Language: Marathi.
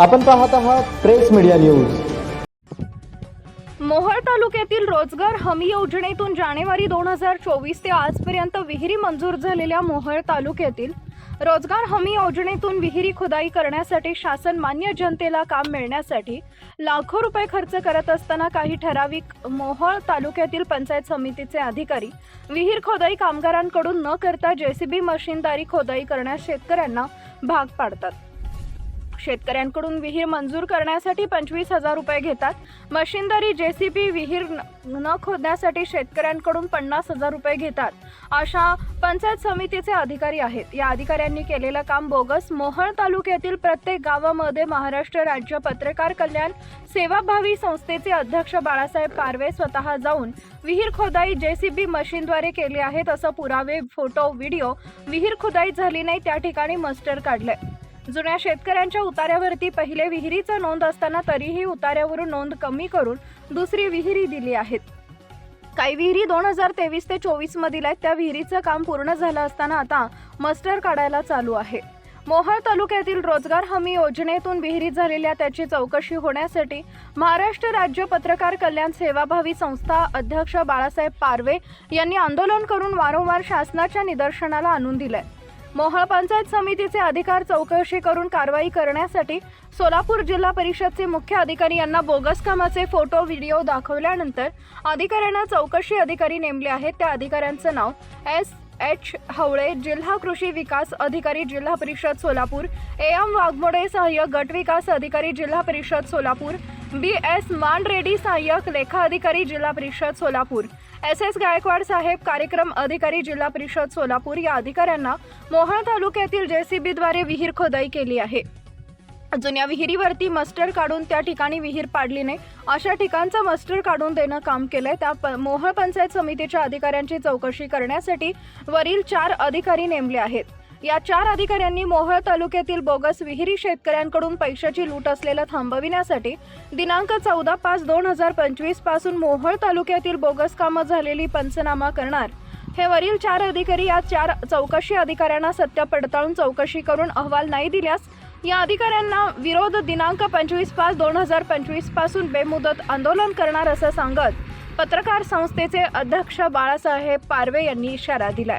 आपण पाहत आहात प्रेस मीडिया न्यूज. मोहोळ तालुक्यातील रोजगार हमी योजनेतून जानेवारी दोन हजार चोवीस ते आजपर्यंत विहिरी मंजूर झालेल्या मोहोळ तालुक्यातील रोजगार हमी योजनेतून विहिरी खुदाई करण्यासाठी शासन मान्य जनतेला काम मिळण्यासाठी लाखो रुपये खर्च करत असताना काही ठराविक मोहोळ तालुक्यातील पंचायत समितीचे अधिकारी विहीर खोदाई कामगारांकडून न करता जेसीबी मशीनदारी खोदाई करण्यास शेतकऱ्यांना भाग पाडतात. शेतकऱ्यांकडून विहीर मंजूर करण्यासाठी पंचवीस हजार रुपये घेतात. मशीनदारी जेसीबी विहीर न- न खोदण्यासाठी शेतकऱ्यांकडून पन्नास हजार रुपये घेतात. अशा पंचायत समितीचे अधिकारी आहेत. या अधिकाऱ्यांनी केलेलं काम बोगस मोहळ तालुक्यातील प्रत्येक गावामध्ये महाराष्ट्र राज्य पत्रकार कल्याण सेवाभावी संस्थेचे अध्यक्ष बाळासाहेब पारवे स्वतः जाऊन विहीर खोदाई जेसीबी मशीनद्वारे केली आहेत असं पुरावे फोटो व्हिडिओ विहीर खोदाई झाली नाही त्या ठिकाणी मस्टर काढलंय जुन्या शेतकऱ्यांच्या उतार्यावरती पहिले विहिरीचा नोंद असताना तरीही उतार्यावरून नोंद कमी करून दुसरी विहिरी दिली आहेत. काही विहिरी दोन हजार तेवीस ते चोवीस मधील आहेत. त्या विहिरीचं काम पूर्ण झालं असताना आता मस्टर काढायला चालू आहे. मोहळ तालुक्यातील रोजगार हमी योजनेतून विहिरी झालेल्या त्याची चौकशी होण्यासाठी महाराष्ट्र राज्य पत्रकार कल्याण सेवाभावी संस्था अध्यक्ष बाळासाहेब पारवे यांनी आंदोलन करून वारंवार शासनाच्या निदर्शनाला आणून दिलंय. मोहाळ पंचायत समितीचे अधिकार चौकशी करून कारवाई करण्यासाठी सोलापूर जिल्हा परिषदचे मुख्य अधिकारी यांना बोगस कामाचे फोटो व्हिडिओ दाखवल्यानंतर अधिकाऱ्यांना चौकशी अधिकारी नेमले आहेत. त्या अधिकाऱ्यांचं नाव एस एच हवळे जिल्हा कृषी विकास अधिकारी जिल्हा परिषद सोलापूर ए एम वाघमोडे सहाय्यक गट विकास अधिकारी जिल्हा परिषद सोलापूर बी एस मांडरेडी सहाय्यक लेखा अधिकारी जिल्हा परिषद सोलापूर. एस एस गायकवाड साहेब कार्यक्रम अधिकारी जिल्हा परिषद सोलापूर या अधिकाऱ्यांना मोहळ तालुक्यातील जेसीबीद्वारे विहीर खोदाई केली आहे. जुन्या विहिरीवरती मस्टर काढून त्या ठिकाणी विहीर पाडली नाही अशा ठिकाणचं मस्टर काढून देणं काम केलंय. त्या प- पंचायत समितीच्या अधिकाऱ्यांची चौकशी करण्यासाठी वरील चार अधिकारी नेमले आहेत. या चार अधिकाऱ्यांनी मोहोळ तालुक्यातील बोगस विहिरी शेतकऱ्यांकडून पैशाची लूट असलेलं थांबविण्यासाठी दिनांक चौदा पाच दोन हजार पंचवीसपासून मोहोळ तालुक्यातील बोगस कामं झालेली पंचनामा करणार. हे वरील चार अधिकारी या चार चौकशी अधिकाऱ्यांना सत्य पडताळून चौकशी करून अहवाल नाही दिल्यास या अधिकाऱ्यांना विरोध दिनांक पंचवीस पाच दोन हजार पंचवीसपासून बेमुदत आंदोलन करणार असं सांगत पत्रकार संस्थेचे अध्यक्ष बाळासाहेब पारवे यांनी इशारा दिलाय.